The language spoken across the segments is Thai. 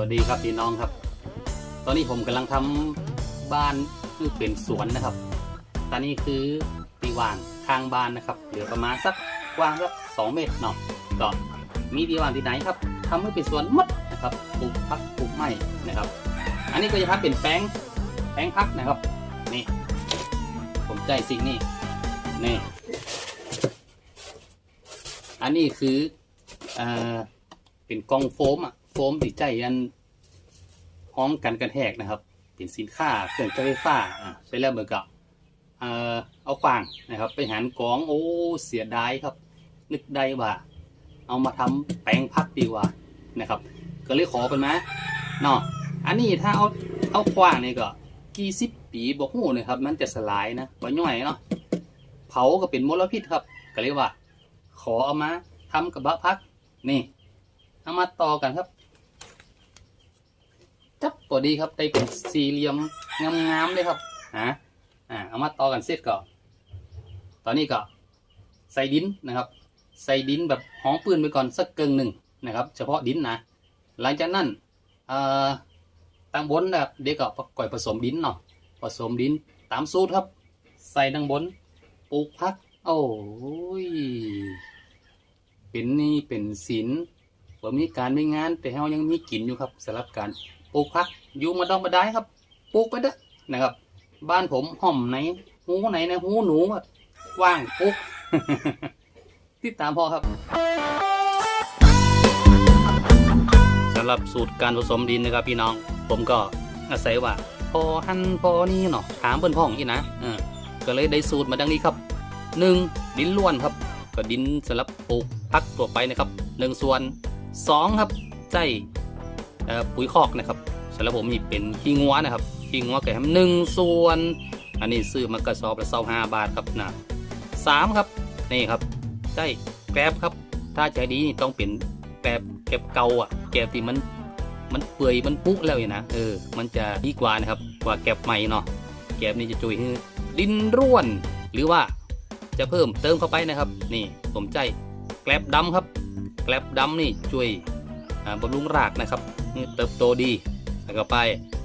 วัสดีครับพี่น้องครับ ตอนนี้ผมกำลังทำบ้านคือเป็นสวนนะครับ ตอนนี้คือตีว่างข้างบ้านนะครับเหลือประมาณสักกว้างสักสองเมตรเนาะก็มีตีว่างที่ไหนครับทำให้เป็นสวนมดนะครับปลูกพักปลูกไม้นะครับ อันนี้ก็จะทำเป็นแปลงแปลงพักนะครับนี่ ผมใจสิ่งนี้นี่อันนี้คือเอ่อเป็นกองโฟมอะ โฟมติดใจอันห้องกันกระแทกนะครับ เป็นสินค้าเครื่องใช้ไฟฟ้าอะใช้แล้วเหมือนกับเอ่อเอาขวางนะครับ ไปหันกองโอ้เสียดายครับ นึกได้ว่า เอามาทำแปลงพักดีกว่านะครับ ก็เลยขอเป็นไหมเนาะอันนี้ถ้าเอาเอาขวางนี่ก็กี่สิบปีบอกหูนะครับ มันจะสลายนะบ่ย่อยเนาะเผาก็เป็นมลพิษครับ ก็เลยว่า ขอเอามาทำกระบะพักนี่เอามาต่อกันครับ จับพอดีครับได้เป็นสี่เหลี่ยมงามๆเลยครับฮะอ่าเอามาต่อกันเสร็จก่อนตอนนี้ก็ใส่ดินนะครับ ใส่ดินแบบห้องปืนไปก่อนสักเกิงหนึ่งนะครับ เฉพาะดินนะหลังจากนั้นเอ่อตั้งบนนะครับเด็กก็ก่อยผสมดินเนาะผสมดินตามสูตรครับ ใส่ตั้งบนปลูกพัก โอ้ยเป็นนี่เป็นศิลผมมีการไมีงาน แต่เฮายังมีกินอยู่ครับสำหรับการ ปลูกพักอยู่มาดองมาได้ครับปลูกไปเด้อนะครับ บ้านผมห่อมไหนหูไหนนะหูหนูว่างปลูกติดตามพ่อครับสำหรับสูตรการผสมดินนะครับพี่น้อง ผมก็อาศัยว่าพอหันพอนี่เนาะถามเพื่อนพ่องอีนะเออก็เลยได้สูตรมาดังนี้ครับหนึ่งดินล้วนครับ ก็ดินสำหรับปลูกพักตัวไปนะครับหนึ่งส่วนสองครับใจ ปุ๋ยคอกนะครับสำหรับผมนี่เป็นขี้งัวนะครับขี้งัวแก่หนึ่งส่วน อันนี้ซื้อมากระสอบละเศร้าห้าบาทครับนะสามครับนี่ครับใจแกลบครับ ถ้าใจดีนี่ต้องเป็นแกลบแกลบเก่าอะแกลบที่มันมันเปื่อยมันปุแล้วอย่างนะเออมันจะดีกว่านะครับกว่าแกลบใหม่เนาะแกลบนี่จะจุยให้ดินร่วน หรือว่าจะเพิ่มเติมเข้าไปนะครับ นี่สมใจแกลบดำครับ แกลบดำนี่ช่วยอ่าบำรุงรากนะครับ เติบโตดีแล้วก็ไป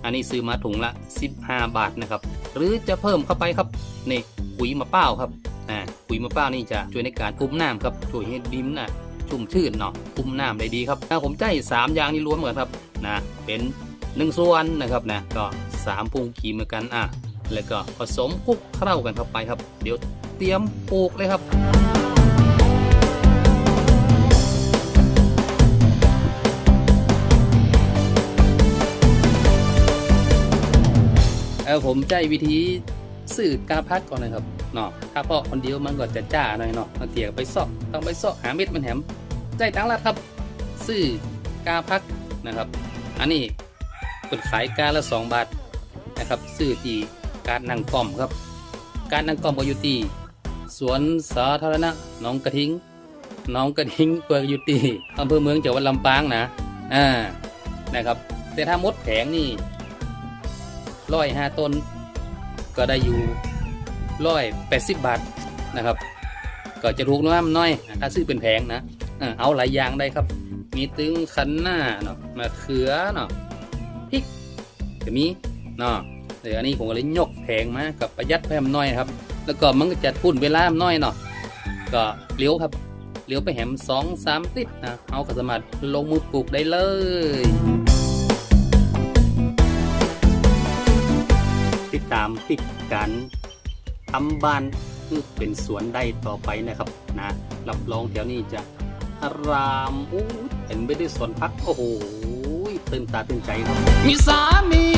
อันนี้ซื้อมาถุงละ 15 บาทนะครับ หรือจะเพิ่มเข้าไปครับนี่ปุ๋ยมะเป้าครับอ่าปุ๋ยมะเป้านี่จะช่วยในการอุ้มน้ำครับช่วยให้ดินน่ะชุ่มชื้นเนาะอุ้มน้ำได้ดีครับถ้าผมใจสามอย่างนี้รวมกันครับนะเป็นหนึ่งส่วนนะครับนะก็สามพุงขีเหมือนกันอะแล้วก็ผสมคลุกเข้ากันเข้าไปครับ เดี๋ยวเตรียมปลูกเลยครับ ออผมใจวิธีสื่อกาพักก่อนนะครับเนาะถ้าเพาะคนเดียวมันก็จะจ้าหน่อยเนาะต้องเตียไปซอกต้องไปซอกหาเม็ดมันแหมใจตั้งละครับซื้อกาพักนะครับ อันนี้เปิดขายกาละสองบาทนะครับซื้อที่การนั่งกล่อมครับ การนั่งกล่อมก็อยู่ที่สวนสาธารณะหนองกระทิงหนองกระทิงเปิดอยู่ที่อำเภอเมืองจังหวัดลำปางนะอ่านะครับ แต่ถ้ามดแผงนี่ ร้อยห้าต้น ก็ได้อยู่ร้อยแปดสิบบาทนะครับ ก็จะถูกน้ำน้อยถ้าซื้อเป็นแผงนะเอาหลายอย่างได้ครับ มีตึงคันหน้าเนาะมะเขือเนาะพริกก็มีเนาะเดี๋ยวอันนี้ผมก็เลยยกแผงมากับประหยัดแพมน้อยครับ แล้วก็มันก็จะพุ่นเวลาน้อยเนาะก็เลี้ยวครับเลี้ยวไปแหมสองสามติดนะเอาก็สามารถลงมือปลูกได้เลย ติดตามติดการทำบ้านคือเป็นสวนได้ต่อไปนะครับนะรับรองแถวนี้จะอารามอู้เห็นไม่ได้สวนพักโอ้โหตื่นตาตื่นใจครับ มีสามี